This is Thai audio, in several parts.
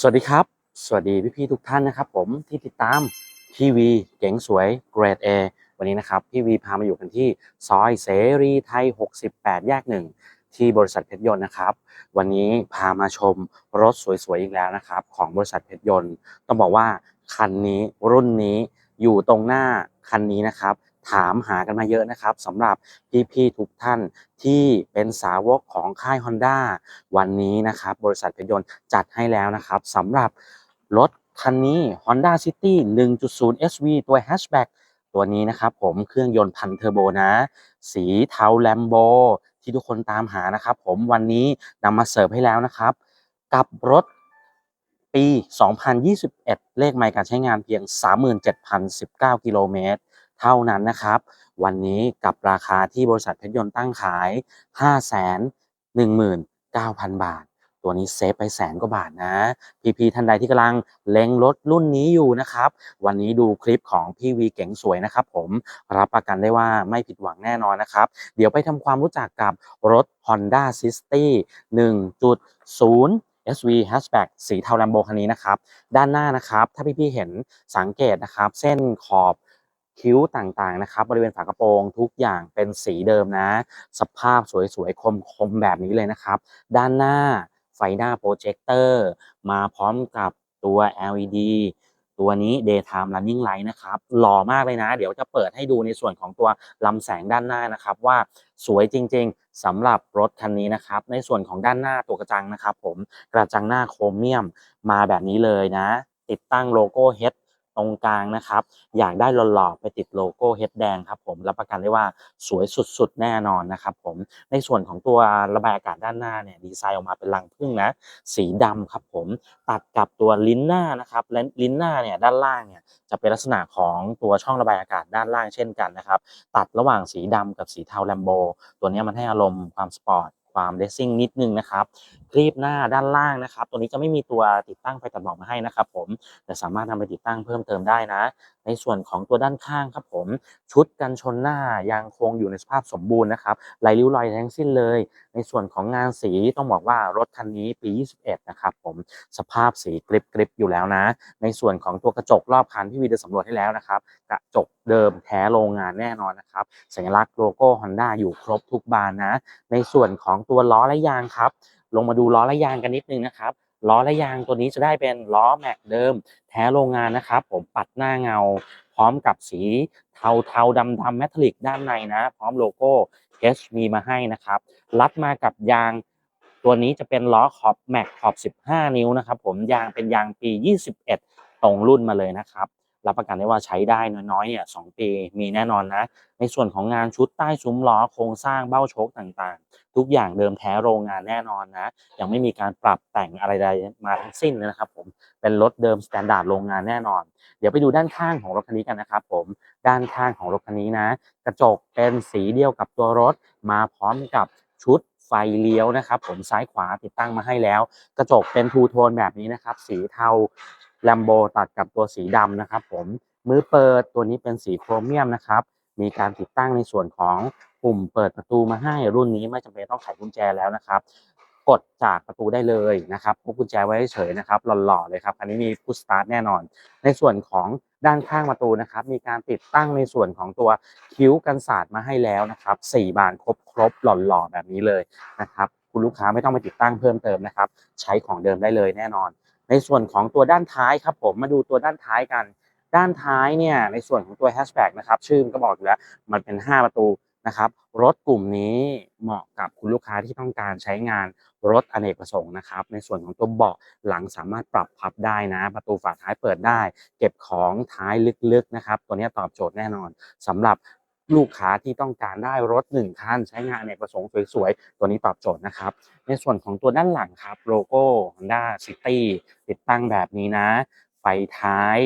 สวัสดีครับ สวัสดีพี่ๆทุกท่านนะครับ ผมที่ติดตามพี่วีเก๋งสวยเกรด A วันนี้นะครับพี่วีพามาอยู่กันที่ซอยเสรีไทย 68 แยกหนึ่งที่บริษัทเพชรยนต์นะครับ วันนี้พามาชมรถสวยๆอีกแล้วนะครับ ของบริษัทเพชรยนต์ ต้องบอกว่าคันนี้รุ่นนี้อยู่ตรงหน้าคันนี้นะครับ ถามหากันมาเยอะนะครับสำหรับพี่ๆทุกท่านที่เป็นสาวกของค่าย Honda วันนี้นะครับ บริษัทเพชรยนต์จัดให้แล้วนะครับสำหรับรถคันนี้ Honda City 1.0 SV ตัว Hatchback ตัวนี้นะครับผมเครื่องยนต์พันเทอร์โบนะ สีเทาแลมโบที่ทุกคนตามหานะครับผมวันนี้นำมาเสิร์ฟให้แล้วนะครับ กับรถปี 2021 เลขไมล์การใช้งานเพียง 37,019 กิโลเมตร เท่านั้นนะครับ วันนี้กับราคาที่บริษัทเพชรยนต์ตั้งขาย519,000 บาท ตัวนี้เซฟไปแสนกว่าบาทนะ พี่ๆท่านใดที่กำลังเล็งรถรุ่นนี้อยู่นะครับ วันนี้ดูคลิปของพี่วีเก๋งสวยนะครับ ผมรับประกันได้ว่าไม่ผิดหวังแน่นอนนะครับ เดี๋ยวไปทำความรู้จักกับรถ Honda City 1.0 SV Hatchback สีเทาแลมโบคันนี้นะครับ ด้านหน้านะครับ ถ้าพี่ๆเห็นสังเกตนะครับ เส้นขอบ คิ้วต่างๆนะครับ บริเวณฝากระโปรงทุกอย่างเป็นสีเดิมนะ สภาพสวยๆคมๆแบบนี้เลยนะครับ ด้านหน้าไฟหน้าโปรเจคเตอร์มาพร้อมกับตัว LED ตัวนี้ daytime running light นะครับหล่อมากเลยนะ เดี๋ยวจะเปิดให้ดูในส่วนของตัวลำแสงด้านหน้านะครับว่าสวยจริง ๆสำหรับรถคันนี้นะครับ ในส่วนของด้านหน้าตัวกระจังนะครับ ผมกระจังหน้าโครเมียมมาแบบนี้เลยนะ ติดตั้งโลโก้ H ตรงกลางนะครับ อยากได้หล่อๆไปติดโลโก้เฮดแดงครับผมรับประกันได้ว่าสวยสุดๆ แน่นอนนะครับผมในส่วนของตัวระบายอากาศด้านหน้าเนี่ยดีไซน์ออกมาเป็นรังผึ้งนะ สีดำครับผมตัดกับตัวลิ้นหน้านะครับและลิ้นหน้าเนี่ยด้านล่างเนี่ยจะเป็นลักษณะของตัวช่องระบายอากาศด้านล่างเช่นกันนะครับ ตัดระหว่างสีดำกับสีเทาแลมโบตัวนี้มันให้อารมณ์ความสปอร์ต ความเดซซิ่งนิดนึงนะครับครีบหน้าด้านล่างนะครับ ตัวนี้จะไม่มีตัวติดตั้งไฟตัดหมอกมาให้นะครับผมแต่สามารถนำไปติดตั้งเพิ่มเติมได้นะ ในส่วนของตัวด้านข้างครับผม ชุดกันชนหน้ายังคงอยู่ในสภาพสมบูรณ์นะครับไรริ้วรอยทั้งสิ้นเลย ในส่วนของงานสีต้องบอกว่ารถคันนี้ปี 21 นะครับผมสภาพสีกริบกริบอยู่แล้วนะ ในส่วนของตัวกระจกรอบคันที่วีดีสำรวจให้แล้วนะครับ กระจกเดิมแท้โรงงานแน่นอนนะครับ สัญลักษณ์โลโก้ Honda อยู่ครบทุกบานนะ ในส่วนของตัวล้อและยางครับ ลงมาดูล้อและยางกันนิดนึงนะครับ ล้อและยางตัวนี้จะได้เป็นล้อแม็กเดิม แท้โรงงานนะครับ ผมปัดหน้าเงา พร้อมกับสีเทาเทาดำดำแมทัลลิกด้านในนะ พร้อมโลโก้ H มีมาให้นะครับ รัดมากับยางตัวนี้จะเป็นล้อขอบแม็กขอบ 15 นิ้วนะครับ ผมยางเป็นยางปี 21 ตรงรุ่นมาเลยนะครับ รับประกันได้ว่าใช้ได้น้อยๆเนี่ยสปีมีแน่นอนนะ ในส่วนของงานชุดใต้ซุ้มล้อโครงสร้างเบ้าโชคต่างๆ ทุกอย่างเดิมแท้โรงงานแน่นอนนะ ยังไม่มีการปรับแต่งอะไรใดมาทั้งสิ้นนะครับผมเป็นรถเดิมสแตนดาร์ดโรงงานแน่นอน เดี๋ยวไปดูด้านข้างของรถคันนี้กันนะครับผมด้านข้างของรถคันนี้นะ กระจกเป็นสีเดียวกับตัวรถ มาพร้อมกับชุดไฟเลี้ยวนะครับผมซ้ายขวาติดตั้งมาให้แล้ว กระจกเป็นทูโทนแบบนี้นะครับ สีเทา แลมโบตัดกับตัวสีดำนะครับผมมือเปิดตัวนี้เป็นสีโครเมียมนะครับ มีการติดตั้งในส่วนของปุ่มเปิดประตูมาให้รุ่นนี้ไม่จำเป็นต้องไขกุญแจแล้วนะครับ กดจากประตูได้เลยนะครับพกกุญแจไว้เฉยนะครับหล่อๆเลยครับอันนี้มีพุชสตาร์ทแน่นอน ในส่วนของด้านข้างประตูนะครับ มีการติดตั้งในส่วนของตัวคิ้วกันศาสตร์มาให้แล้วนะครับสี่บานครบครบๆหล่อๆแบบนี้เลยนะครับ คุณลูกค้าไม่ต้องไปติดตั้งเพิ่มเติมนะครับ ใช้ของเดิมได้เลยแน่นอน ในส่วนของตัวด้านท้ายครับผมมาดูตัวด้านท้ายกัน ด้านท้ายเนี่ยในส่วนของตัวแฮชแบ็กนะครับชื่อมันก็บอกอยู่แล้วมันเป็น 5 ประตูนะครับรถกลุ่มนี้เหมาะกับคุณลูกค้าที่ต้องการใช้งานรถอเนกประสงค์นะครับ ในส่วนของตัวเบาะหลังสามารถปรับพับได้นะ ประตูฝาท้ายเปิดได้ เก็บของท้ายลึกๆนะครับ ตัวนี้ตอบโจทย์แน่นอนสำหรับ ลูกค้าที่ต้องการได้รถหนึ่งคันใช้งานอเนประสงค์สวยๆ ตัวนี้ตอบโจทย์นะครับ ในส่วนของตัวด้านหลังครับโลโก้ Honda City ติดตั้งแบบนี้นะไฟท้าย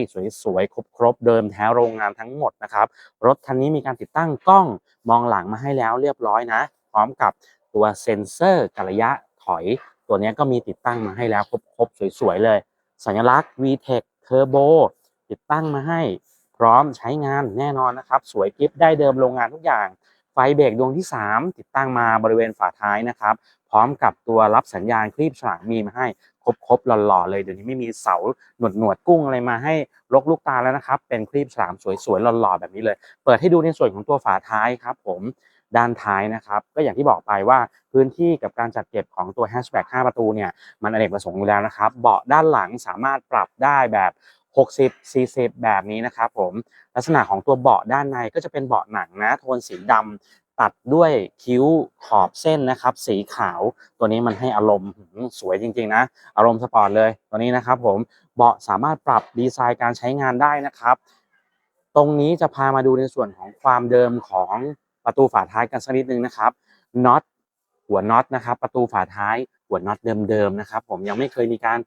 สวยๆ ครบๆ เดิมแท้โรงงานทั้งหมดนะครับ รถคันนี้มีการติดตั้งกล้องมองหลังมาให้แล้วเรียบร้อยนะ พร้อมกับตัวเซ็นเซอร์กระยะถอย ตัวนี้ก็มีติดตั้งมาให้แล้วครบๆ สวยๆ เลย สัญลักษณ์ VTEC Turbo ติดตั้งมาให้ พร้อมใช้งานแน่นอนนะครับ สวยกริปได้เดิมโรงงานทุกอย่าง ไฟเบรกดวงที่ 3 ติดตั้งมาบริเวณฝาท้ายนะครับ พร้อมกับตัวรับสัญญาณคลีบฉลากมีมาให้ครบๆหล่อๆเลยเดี๋ยวนี้ไม่มีเสาหนวดหนวดๆกุ้งอะไรมาให้ลกลูกตาแล้วนะครับ เป็นครีบฉลามสวยๆหล่อๆแบบนี้เลย เปิดให้ดูในส่วนของตัวฝาท้ายครับ ผมด้านท้ายนะครับ ก็อย่างที่บอกไปว่าพื้นที่กับการจัดเก็บของตัวแฮชแบ็ก5ประตูเนี่ย มันอเนกประสงค์อยู่แล้วนะครับ เบาะด้านหลังสามารถปรับได้แบบ 60 40 แบบนี้นะครับผมลักษณะของตัวเบาะด้านในก็จะเป็นเบาะหนังนะโทนสีดำตัดด้วยคิ้วขอบเส้นนะครับ สีขาวตัวนี้มันให้อารมณ์สวยจริงๆนะ อารมณ์สปอร์ตเลยตัวนี้นะครับผมเบาะสามารถปรับดีไซน์การใช้งานได้นะครับ ตรงนี้จะพามาดูในส่วนของความเดิมของประตูฝาท้ายกันสักนิดนึงนะครับน็อตหัวน็อตนะครับ ประตูฝาท้ายหัวน็อตเดิมๆนะครับ ผมยังไม่เคยมีการ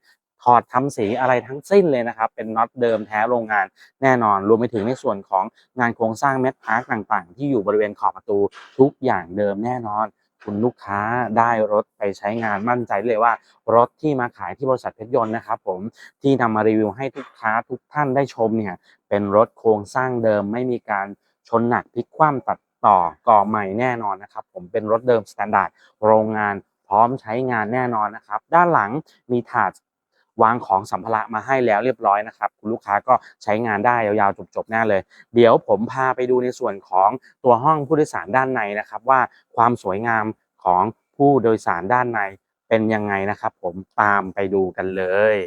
ถอดทำสีอะไรทั้งสิ้นเลยนะครับ เป็นน็อตเดิมแท้โรงงานแน่นอน รวมไปถึงในส่วนของงานโครงสร้างเม็ดอาร์คต่างๆ ที่อยู่บริเวณขอบประตูทุกอย่างเดิมแน่นอน คุณลูกค้าได้รถไปใช้งานมั่นใจเลยว่า รถที่มาขายที่บริษัทเพชรยนต์นะครับผมที่นำมารีวิวให้ทุกค้าทุกท่านได้ชมเนี่ยเป็นรถโครงสร้างเดิมไม่มีการชนหนักพลิกคว่ำตัดต่อก่อใหม่แน่นอนนะครับผมเป็นรถเดิมสแตนดาร์ดโรงงานพร้อมใช้งานแน่นอนนะครับ ด้านหลังมีถาด วางของสัมภาระมาให้แล้วเรียบร้อยนะครับคุณลูกค้าก็ใช้งานได้ยาวๆจบๆแน่เลย เดี๋ยวผมพาไปดูในส่วนของตัวห้องผู้โดยสารด้านในนะครับ ว่าความสวยงามของผู้โดยสารด้านในเป็นยังไงนะครับ ผมตามไปดูกันเลย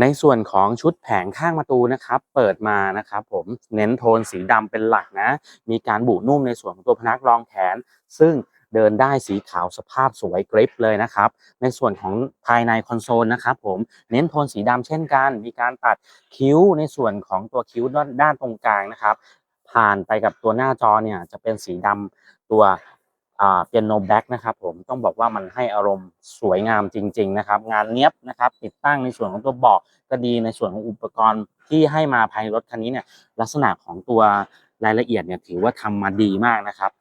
ในส่วนของชุดแผงข้างประตูนะครับ เปิดมานะครับผมเน้นโทนสีดำเป็นหลักนะ มีการบุนุ่มในส่วนของตัวพนักรองแขน ซึ่งเดินได้สีขาวสภาพสวยกริปเลยนะครับ ในส่วนของภายในคอนโซลนะครับผมเน้นโทนสีดำเช่นกัน มีการตัดคิ้วในส่วนของตัวคิ้วด้านตรงกลางนะครับ ผ่านไปกับตัวหน้าจอเนี่ยจะเป็นสีดำตัว เปียโนแบ็กนะครับผมต้องบอกว่ามันให้อารมณ์สวยงามจริง ๆ นะครับ งานเนี้ยบนะครับ ติดตั้งในส่วนของตัวเบาะก็ดีในส่วนของอุปกรณ์ที่ให้มาภายในรถคันนี้เนี่ยลักษณะของตัวรายละเอียดเนี่ยถือว่าทำมาดีมากนะครับ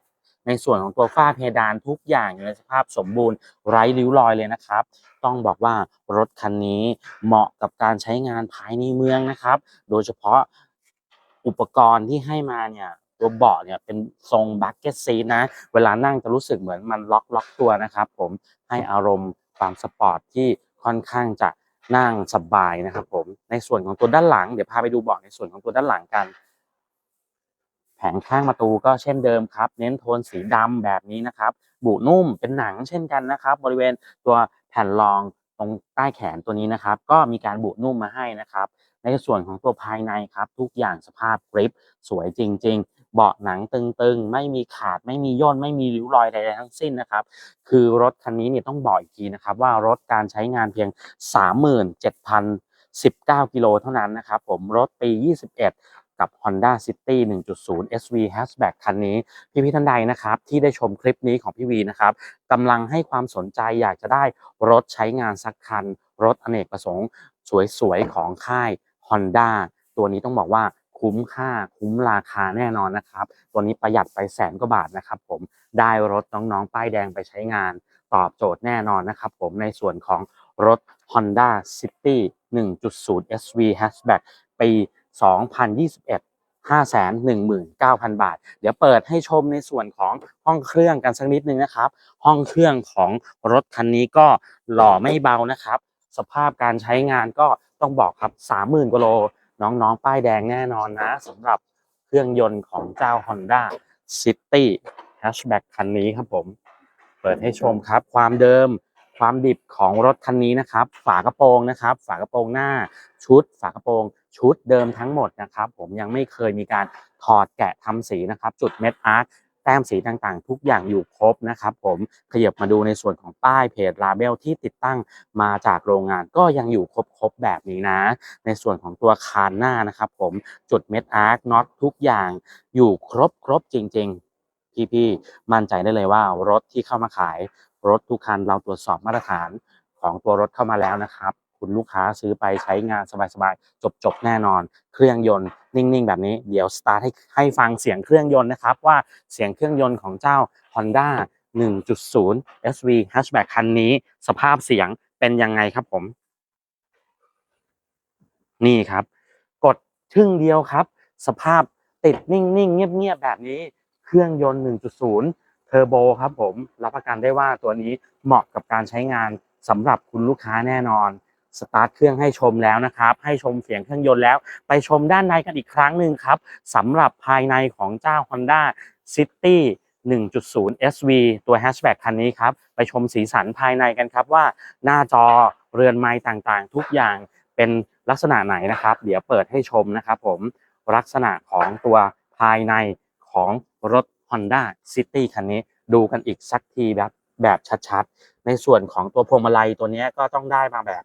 ในส่วนของตัวฝ้าเพดานทุกอย่างอยู่ในสภาพสมบูรณ์ไร้ริ้วรอยเลยนะครับ ต้องบอกว่ารถคันนี้เหมาะกับการใช้งานภายในเมืองนะครับ โดยเฉพาะอุปกรณ์ที่ให้มาเนี่ย ตัวเบาะเนี่ยเป็นทรงบักเก็ตซีนะ เวลานั่งจะรู้สึกเหมือนมันล็อกล็อกตัวนะครับ ผมให้อารมณ์ความสปอร์ตที่ค่อนข้างจะนั่งสบายนะครับ ผมในส่วนของตัวด้านหลังเดี๋ยวพาไปดูเบาะในส่วนของตัวด้านหลังกัน แผงข้างประตูก็เช่นเดิมครับ เน้นโทนสีดำแบบนี้นะครับบุนุ่มเป็นหนังเช่นกันนะครับ บริเวณตัวแผ่นรองตรงใต้แขนตัวนี้นะครับ ก็มีการบุนุ่มมาให้นะครับ ในส่วนของตัวภายในครับ ทุกอย่างสภาพกริปสวยจริง ๆ เบาะหนังตึงๆ ไม่มีขาดไม่มีย่นไม่มีริ้วรอยใดๆทั้งสิ้นนะครับคือรถคันนี้เนี่ยต้องบอกอีกทีนะครับว่ารถการใช้งานเพียง 37,019 กิโลเท่านั้นนะครับผมรถปี 21กับ Honda City 1.0 SV Hatchback คันนี้ พี่พี่ๆท่านใดนะครับ ที่ได้ชมคลิปนี้ของพี่วีนะครับกำลังให้ความสนใจอยากจะได้รถใช้งานสักคัน รถอเนกประสงค์ สวยๆ ของค่าย Honda ตัวนี้ต้องบอกว่า คุ้มค่าคุ้มราคาแน่นอนนะครับ ตัวนี้ประหยัดไปแสนกว่าบาทนะครับ ผมได้รถน้องๆ ป้ายแดงไปใช้งาน ตอบโจทย์แน่นอนนะครับ ผมในส่วนของรถ Honda City 1.0 SV Hatchback ปี 2021 519,000 บาท เดี๋ยวเปิดให้ชมในส่วนของห้องเครื่องกันสักนิดนึงนะครับ ห้องเครื่องของรถคันนี้ก็หล่อไม่เบานะครับ สภาพการใช้งานก็ต้องบอกครับ 30,000กว่าโล น้องๆ ป้ายแดงแน่นอนนะสำหรับเครื่องยนต์ของเจ้า Honda City Hatchback คันนี้ครับผม เปิดให้ชมครับ ความเดิมความดิบของรถคันนี้นะครับ ฝากระโปรงนะครับ ฝากระโปรงหน้าชุด ฝากระโปรงชุดเดิมทั้งหมดนะครับ ผมยังไม่เคยมีการถอดแกะทำสีนะครับ จุดเม็ดอาร์ค แต้มสีต่างๆ ทุกอย่างอยู่ครบนะครับผมขยับมาดูในส่วนของป้ายเพจลาเบลที่ติดตั้งมาจากโรงงานก็ยังอยู่ครบๆแบบนี้นะ ในส่วนของตัวคานหน้านะครับผมจุดเม็ดอาร์คน็อตทุกอย่างอยู่ครบครบๆจริง ๆ พี่ๆมั่นใจได้เลยว่ารถที่เข้ามาขายรถทุกคันเราตรวจสอบมาตรฐานของตัวรถเข้ามาแล้วนะครับ คุณลูกค้าซื้อไปใช้งานสบายๆ จบๆ แน่นอน เครื่องยนต์นิ่งๆ แบบนี้ เดี๋ยวสตาร์ทให้ให้ฟังเสียงเครื่องยนต์นะครับ ว่าเสียงเครื่องยนต์ของเจ้า Honda 1.0 SV Hatchback คันนี้ สภาพเสียงเป็นยังไงครับผม นี่ครับ กดชึ่งเดียวครับ สภาพติดนิ่งๆ เงียบๆ แบบนี้ เครื่องยนต์ 1.0 เทอร์โบครับผม รับประกันได้ว่าตัวนี้เหมาะกับการใช้งานสำหรับคุณลูกค้าแน่นอน สตาร์ทเครื่องให้ชมแล้วนะครับ ให้ชมเสียงเครื่องยนต์แล้ว ไปชมด้านในกันอีกครั้งหนึ่งครับสำหรับภายในของเจ้า Honda City 1.0 SV ตัวแฮชแบ็กคันนี้ครับ ไปชมสีสันภายในกันครับว่าหน้าจอเรือนไม้ต่างๆ ทุกอย่างเป็นลักษณะไหนนะครับ เดี๋ยวเปิดให้ชมนะครับผมลักษณะของตัวภายในของรถ Honda City คันนี้ ดูกันอีกสักทีแบบ แบบชัดๆ ในส่วนของตัวพวงมาลัยตัวนี้ก็ต้องได้มาแบบ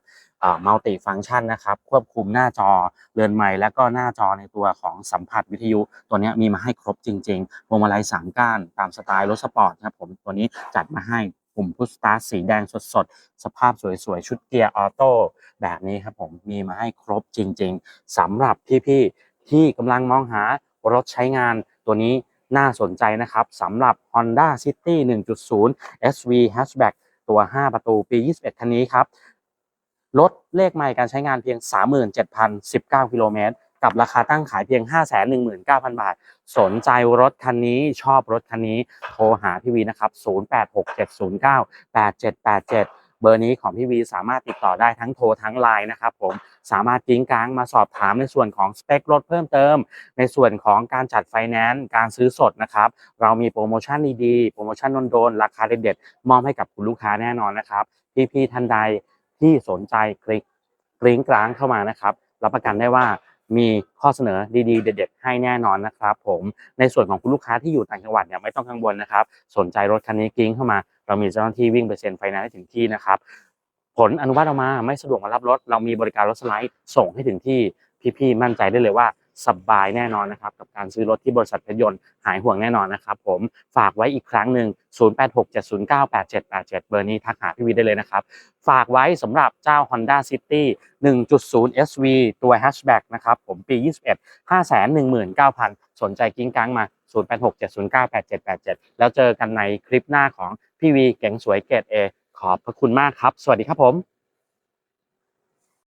มัลติฟัง c t ชันนะครับ ควบคุมหน้าจอเรือนไม้แล้วก็หน้าจอในตัวของสัมผัสวิทยุ ตัวนี้มีมาให้ครบจริงๆพวงมาลัย3ก้านตามสไตล์รถสปอร์ตครับผมตัวนี้จัดมาให้ปุ่มพุชสตาร์สีแดงสดๆ สภาพสวยๆ ชุดเกียร์ออโต้แบบนี้ครับผมมีมาให้ครบจริงๆสำหรับพี่ๆ ที่กำลังมองหารถใช้งานตัวนี้ น่าสนใจนะครับสำหรับ Honda City 1.0 SV Hatchback ตัว 5 ประตูปี 21 คันนี้ครับรถเลขใหม่การใช้งานเพียง 37,019 กิโลเมตร กับราคาตั้งขายเพียง 519,000 บาท สนใจรถคันนี้ชอบรถคันนี้ โทรหาพี่วีนะครับ 0867098787 บอร์นี้ของพี่วีสามารถติดต่อได้ทั้งโทรทั้งไลน์นะครับผมสามารถกิ้งกลางมาสอบถามในส่วนของสเปครถเพิ่มเติม ในส่วนของการจัดไฟแนนซ์การซื้อสดนะครับเรามีโปรโมชั่นดีๆโปรโมชั่นโดนๆราคาเด็ดๆมอบให้กับคุณลูกค้าแน่นอนนะครับพี่ๆท่านใดที่สนใจคลิกกริ้งกลางเข้ามานะครับ รับประกันได้ว่า มีข้อเสนอดีๆ เด็ดๆให้แน่นอนนะครับ ผมในส่วนของคุณลูกค้าที่อยู่ต่างจังหวัดเนี่ยไม่ต้องกังวลนะครับ สนใจรถคันนี้กิ้งเข้ามา เรามีเจ้าหน้าที่วิ่งไปเซ็นไฟแนนซ์ให้ถึงที่นะครับผลอนุมัติออกมาไม่สะดวกมารับรถ เรามีบริการรถสไลด์ส่งให้ถึงที่พี่ๆมั่นใจได้เลยว่า สบายแน่นอนนะครับกับการซื้อรถที่บริษัทเพชรยนต์หายห่วงแน่นอนนะครับผมฝากไว้อีกครั้งหนึ่ง 0867098787 เบอร์นี้ทักหาพี่วีได้เลยนะครับ ฝากไว้สำหรับเจ้า Honda City 1.0 SV ตัว Hatchback นะครับผมปี 21 519,000 สนใจกิ้งกังมา 0867098787 แล้วเจอกันในคลิปหน้าของพี่วีเก๋งสวยเกรด A ขอบพระคุณมากครับ สวัสดีครับผม